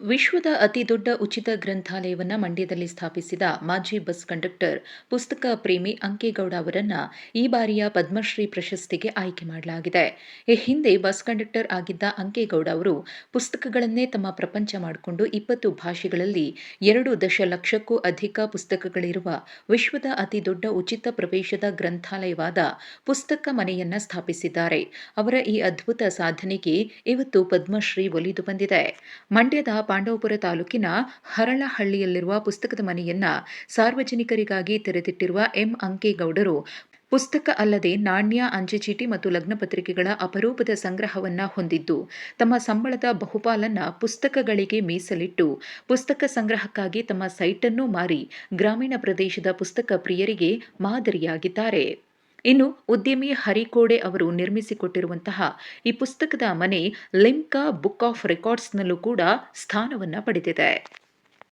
ವಿಶ್ವದ ಅತಿದೊಡ್ಡ ಉಚಿತ ಗ್ರಂಥಾಲಯವನ್ನ ಮಂಡ್ಯದಲ್ಲಿ ಸ್ಥಾಪಿಸಿದ ಮಾಜಿ ಬಸ್ ಕಂಡಕ್ಟರ್, ಪುಸ್ತಕ ಪ್ರೇಮಿ ಅಂಕೇಗೌಡ ಅವರನ್ನ ಈ ಬಾರಿಯ ಪದ್ಮಶ್ರೀ ಪ್ರಶಸ್ತಿಗೆ ಆಯ್ಕೆ ಮಾಡಲಾಗಿದೆ. ಈ ಹಿಂದೆ ಬಸ್ ಕಂಡಕ್ಟರ್ ಆಗಿದ್ದ ಅಂಕೇಗೌಡ ಅವರು ಪುಸ್ತಕಗಳನ್ನೇ ತಮ್ಮ ಪ್ರಪಂಚ ಮಾಡಿಕೊಂಡು ಇಪ್ಪತ್ತು ಭಾಷೆಗಳಲ್ಲಿ ಎರಡು ದಶಲಕ್ಷಕ್ಕೂ ಅಧಿಕ ಪುಸ್ತಕಗಳಿರುವ ವಿಶ್ವದ ಅತಿದೊಡ್ಡ ಉಚಿತ ಪ್ರವೇಶದ ಗ್ರಂಥಾಲಯವಾದ ಪುಸ್ತಕ ಮನೆಯನ್ನ ಸ್ಥಾಪಿಸಿದ್ದಾರೆ. ಅವರ ಈ ಅದ್ಭುತ ಸಾಧನೆಗೆ ಇವತ್ತು ಪದ್ಮಶ್ರೀ ಒಲಿದು ಬಂದಿದೆ. ಮಂಡ್ಯದ ಪಾಂಡವಪುರ ತಾಲೂಕಿನ ಹರಳಹಳ್ಳಿಯಲ್ಲಿರುವ ಪುಸ್ತಕದ ಮನೆಯನ್ನ ಸಾರ್ವಜನಿಕರಿಗಾಗಿ ತೆರೆದಿಟ್ಟಿರುವ ಎಂ. ಅಂಕೇಗೌಡರು ಪುಸ್ತಕ ಅಲ್ಲದೆ ನಾಣ್ಯ ಅಂಚೆಚೀಟಿ ಮತ್ತು ಲಗ್ನ ಪತ್ರಿಕೆಗಳ ಅಪರೂಪದ ಸಂಗ್ರಹವನ್ನ ಹೊಂದಿದ್ದು, ತಮ್ಮ ಸಂಬಳದ ಬಹುಪಾಲನ್ನ ಪುಸ್ತಕಗಳಿಗೆ ಮೀಸಲಿಟ್ಟು, ಪುಸ್ತಕ ಸಂಗ್ರಹಕ್ಕಾಗಿ ತಮ್ಮ ಸೈಟನ್ನು ಮಾರಿ ಗ್ರಾಮೀಣ ಪ್ರದೇಶದ ಪುಸ್ತಕ ಪ್ರಿಯರಿಗೆ ಮಾದರಿಯಾಗಿದ್ದಾರೆ. ಇನ್ನು ಉದ್ಯಮಿ ಹರಿಕೋಡೆ ಅವರು ನಿರ್ಮಿಸಿಕೊಟ್ಟಿರುವಂತಹ ಈ ಪುಸ್ತಕದ ಮನೆ ಲಿಮ್ಕಾ ಬುಕ್ ಆಫ್ ರೆಕಾರ್ಡ್ಸ್ನಲ್ಲೂ ಕೂಡ ಸ್ಥಾನವನ್ನು ಪಡೆದಿದೆ.